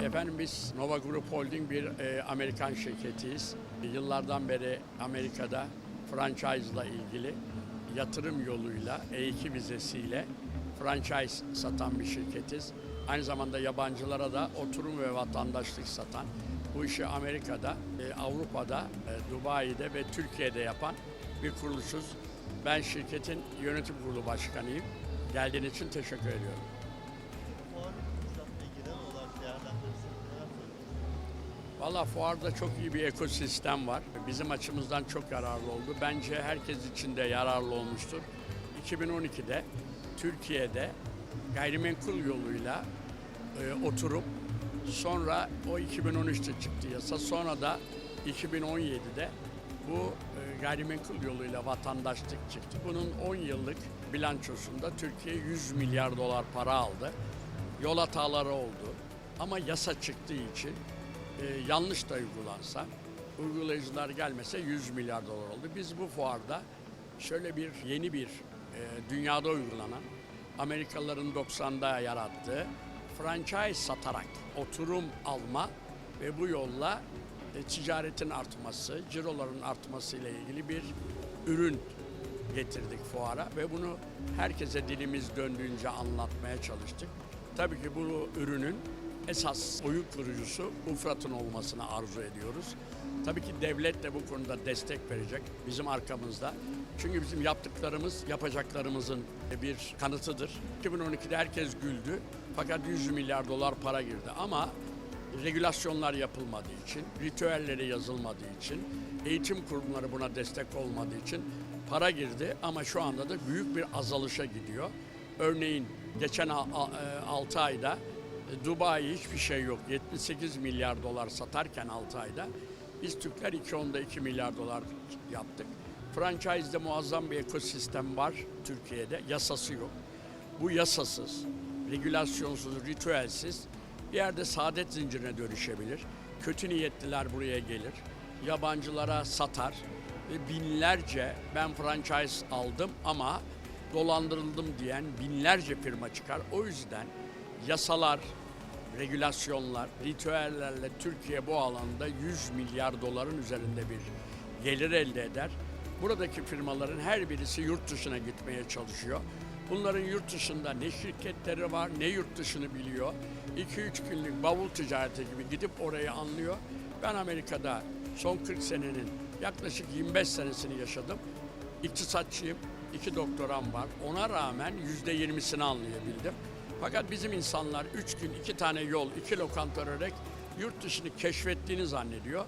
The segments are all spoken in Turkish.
Efendim biz Nova Group Holding bir e, Amerikan şirketiyiz. Yıllardan beri Amerika'da franchise ile ilgili yatırım yoluyla E2 vizesiyle franchise satan bir şirketiz. Aynı zamanda yabancılara da oturum ve vatandaşlık satan bu işi Amerika'da, e, Avrupa'da, e, Dubai'de ve Türkiye'de yapan bir kuruluşuz. Ben şirketin yönetim kurulu başkanıyım. Geldiğiniz için teşekkür ediyorum. Valla fuarda çok iyi bir ekosistem var. Bizim açımızdan çok yararlı oldu. Bence herkes için de yararlı olmuştur. 2012'de Türkiye'de gayrimenkul yoluyla e, oturup sonra o 2013'te çıktı yasa. Sonra da 2017'de bu e, gayrimenkul yoluyla vatandaşlık çıktı. Bunun 10 yıllık bilançosunda Türkiye 100 milyar dolar para aldı. Yol hataları oldu. Ama yasa çıktığı için e, yanlış da uygulansa, uygulayıcılar gelmese 100 milyar dolar oldu. Biz bu fuarda şöyle bir yeni bir e, dünyada uygulanan, Amerikalıların 90'da yarattığı franchise satarak oturum alma ve bu yolla e, ticaretin artması, ciroların artması ile ilgili bir ürün getirdik fuara ve bunu herkese dilimiz döndüğünce anlatmaya çalıştık. Tabii ki bu ürünün esas oyun kurucusu UFRAT'ın olmasını arzu ediyoruz. Tabii ki devlet de bu konuda destek verecek bizim arkamızda. Çünkü bizim yaptıklarımız yapacaklarımızın bir kanıtıdır. 2012'de herkes güldü fakat 100 milyar dolar para girdi ama regülasyonlar yapılmadığı için, ritüelleri yazılmadığı için, eğitim kurumları buna destek olmadığı için para girdi ama şu anda da büyük bir azalışa gidiyor. Örneğin geçen 6 ayda e, Dubai hiçbir şey yok. 78 milyar dolar satarken 6 ayda biz Türkler 2.10'da 2 milyar dolar yaptık. Franchise'de muazzam bir ekosistem var Türkiye'de. Yasası yok. Bu yasasız, regülasyonsuz, ritüelsiz bir yerde saadet zincirine dönüşebilir. Kötü niyetliler buraya gelir. Yabancılara satar. Ve binlerce ben franchise aldım ama dolandırıldım diyen binlerce firma çıkar. O yüzden yasalar, regülasyonlar, ritüellerle Türkiye bu alanda 100 milyar doların üzerinde bir gelir elde eder. Buradaki firmaların her birisi yurt dışına gitmeye çalışıyor. Bunların yurt dışında ne şirketleri var ne yurt dışını biliyor. 2-3 günlük bavul ticareti gibi gidip orayı anlıyor. Ben Amerika'da son 40 senenin yaklaşık 25 senesini yaşadım. İktisatçıyım, iki doktoram var. Ona rağmen %20'sini anlayabildim. Fakat bizim insanlar 3 gün, iki tane yol, iki lokanta örerek yurt dışını keşfettiğini zannediyor.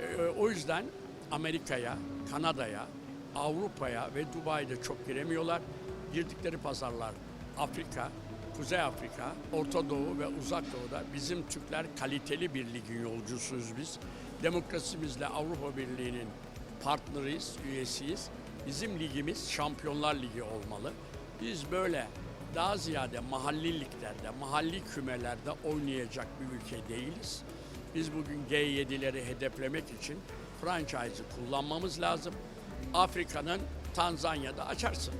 Ee, o yüzden Amerika'ya, Kanada'ya, Avrupa'ya ve Dubai'de çok giremiyorlar. Girdikleri pazarlar Afrika, Kuzey Afrika, Orta Doğu ve Uzak Doğu'da bizim Türkler kaliteli bir ligin yolcusuyuz biz. Demokrasimizle Avrupa Birliği'nin partneriyiz, üyesiyiz. Bizim ligimiz Şampiyonlar Ligi olmalı. Biz böyle daha ziyade mahalli liglerde, mahalli kümelerde oynayacak bir ülke değiliz. Biz bugün G7'leri hedeflemek için franchise'ı kullanmamız lazım. Afrika'nın Tanzanya'da açarsın.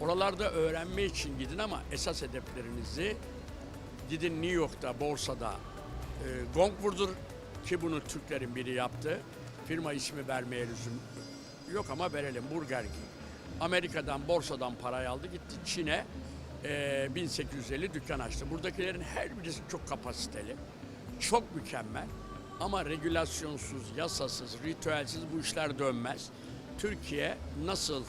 Oralarda öğrenme için gidin ama esas hedeflerinizi gidin New York'ta borsada e, gong vurdur ki bunu Türklerin biri yaptı. Firma ismi vermeye lüzum yok ama verelim Burger King. Amerika'dan borsadan parayı aldı gitti Çin'e e, 1850 dükkan açtı. Buradakilerin her birisi çok kapasiteli, çok mükemmel ama regülasyonsuz, yasasız, ritüelsiz bu işler dönmez. Türkiye nasıl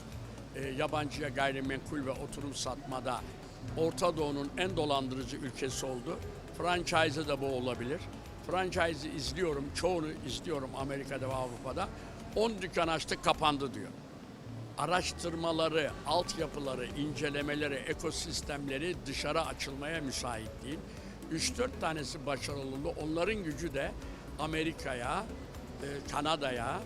e, yabancıya gayrimenkul ve oturum satmada Orta Doğu'nun en dolandırıcı ülkesi oldu. Franchise'ı da bu olabilir. Franchise'ı izliyorum, çoğunu izliyorum Amerika'da ve Avrupa'da. 10 dükkan açtı, kapandı diyor. Araştırmaları, altyapıları, incelemeleri, ekosistemleri dışarı açılmaya müsait değil. 3-4 tanesi başarılı. Onların gücü de Amerika'ya, e, Kanada'ya,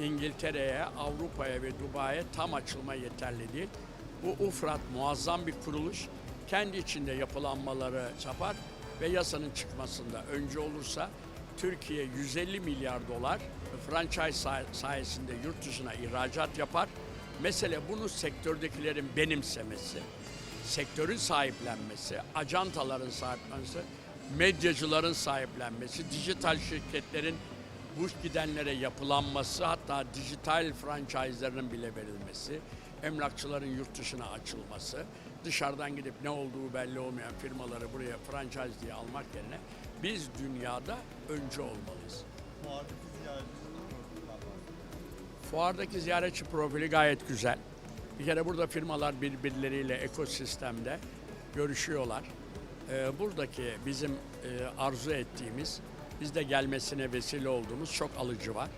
İngiltere'ye, Avrupa'ya ve Dubai'ye tam açılma yeterli değil. Bu UFRAT muazzam bir kuruluş. Kendi içinde yapılanmaları yapar ve yasanın çıkmasında önce olursa Türkiye 150 milyar dolar franchise say- sayesinde yurt dışına ihracat yapar. Mesele bunu sektördekilerin benimsemesi, sektörün sahiplenmesi, ajantaların sahiplenmesi. medyacıların sahiplenmesi, dijital şirketlerin bu gidenlere yapılanması, hatta dijital franchise'ların bile verilmesi, emlakçıların yurt dışına açılması, dışarıdan gidip ne olduğu belli olmayan firmaları buraya franchise diye almak yerine biz dünyada önce olmalıyız. Fuardaki ziyaretçi profili gayet güzel. Bir kere burada firmalar birbirleriyle ekosistemde görüşüyorlar. Ee, buradaki bizim e, arzu ettiğimiz, biz de gelmesine vesile olduğumuz çok alıcı var.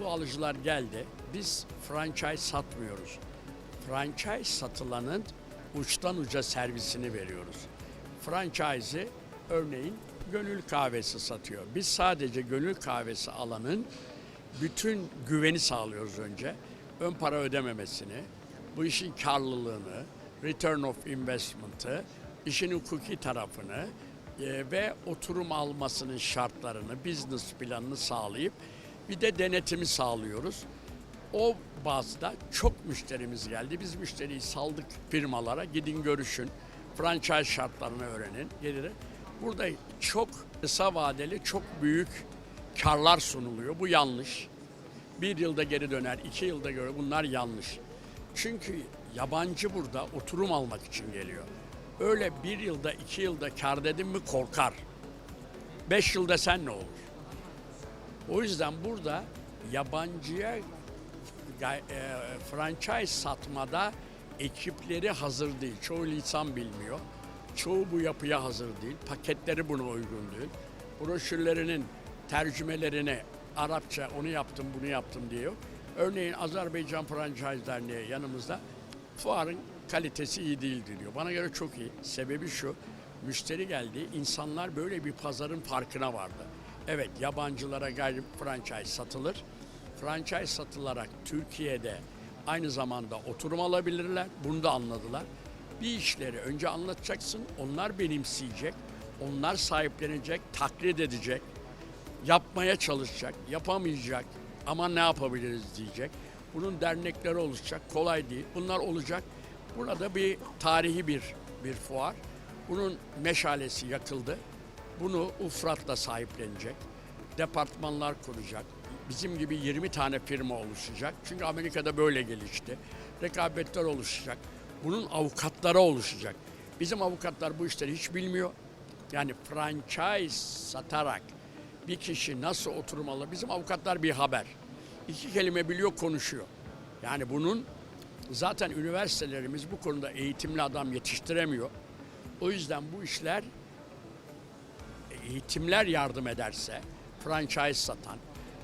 Bu alıcılar geldi. Biz franchise satmıyoruz. Franchise satılanın uçtan uca servisini veriyoruz. Franchise'i örneğin gönül kahvesi satıyor. Biz sadece gönül kahvesi alanın bütün güveni sağlıyoruz önce. Ön para ödememesini, bu işin karlılığını, return of investment'ı, işin hukuki tarafını e, ve oturum almasının şartlarını, business planını sağlayıp bir de denetimi sağlıyoruz. O bazda çok müşterimiz geldi. Biz müşteriyi saldık firmalara. Gidin görüşün. Franchise şartlarını öğrenin. Gelir. Burada çok kısa vadeli çok büyük karlar sunuluyor. Bu yanlış. Bir yılda geri döner, iki yılda göre bunlar yanlış. Çünkü yabancı burada oturum almak için geliyor. Öyle bir yılda, iki yılda kar dedin mi korkar. Beş yılda sen ne olur? O yüzden burada yabancıya gay- e, franchise satmada ekipleri hazır değil. Çoğu lisan bilmiyor. Çoğu bu yapıya hazır değil. Paketleri buna uygun değil. Broşürlerinin tercümelerini Arapça onu yaptım bunu yaptım diyor. Örneğin Azerbaycan Franchise Derneği yanımızda fuarın kalitesi iyi değildi diyor. Bana göre çok iyi. Sebebi şu. Müşteri geldi. insanlar böyle bir pazarın farkına vardı. Evet yabancılara gayri franchise satılır. Franchise satılarak Türkiye'de aynı zamanda oturum alabilirler. Bunu da anladılar. Bir işleri önce anlatacaksın. Onlar benimseyecek. Onlar sahiplenecek, taklit edecek yapmaya çalışacak, yapamayacak ama ne yapabiliriz diyecek. Bunun dernekleri oluşacak, kolay değil. Bunlar olacak. Burada bir tarihi bir bir fuar. Bunun meşalesi yakıldı. Bunu Ufrat'la sahiplenecek. Departmanlar kuracak. Bizim gibi 20 tane firma oluşacak. Çünkü Amerika'da böyle gelişti. Rekabetler oluşacak. Bunun avukatları oluşacak. Bizim avukatlar bu işleri hiç bilmiyor. Yani franchise satarak bir kişi nasıl oturum alır? Bizim avukatlar bir haber. İki kelime biliyor, konuşuyor. Yani bunun zaten üniversitelerimiz bu konuda eğitimli adam yetiştiremiyor. O yüzden bu işler eğitimler yardım ederse franchise satan,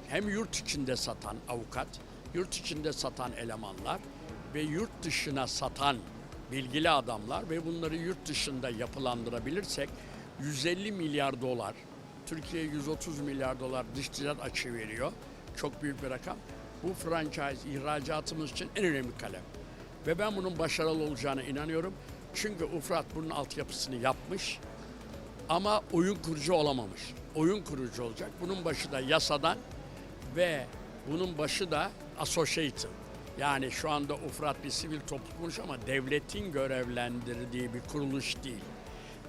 hem yurt içinde satan avukat, yurt içinde satan elemanlar ve yurt dışına satan bilgili adamlar ve bunları yurt dışında yapılandırabilirsek 150 milyar dolar, Türkiye 130 milyar dolar dış ticaret açığı veriyor. Çok büyük bir rakam. Bu franchise ihracatımız için en önemli kalem. Ve ben bunun başarılı olacağına inanıyorum. Çünkü Ufrat bunun altyapısını yapmış ama oyun kurucu olamamış. Oyun kurucu olacak. Bunun başı da yasadan ve bunun başı da associated. Yani şu anda Ufrat bir sivil toplum ama devletin görevlendirdiği bir kuruluş değil.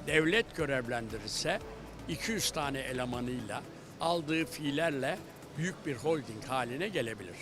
Devlet görevlendirirse 200 tane elemanıyla aldığı fiillerle büyük bir holding haline gelebilir.